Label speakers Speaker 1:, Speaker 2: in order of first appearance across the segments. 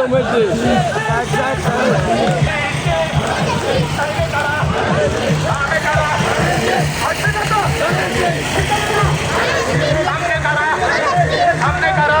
Speaker 1: কারা সামনে কারা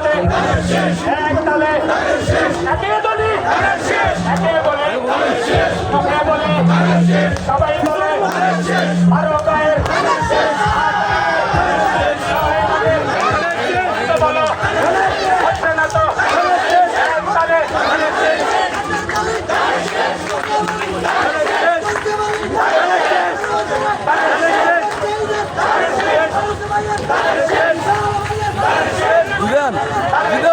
Speaker 1: সাথে এক তালে। একে বলি। একে বলি। মুখে বলি। সবাই বলে। আরও গায়ের। Para দান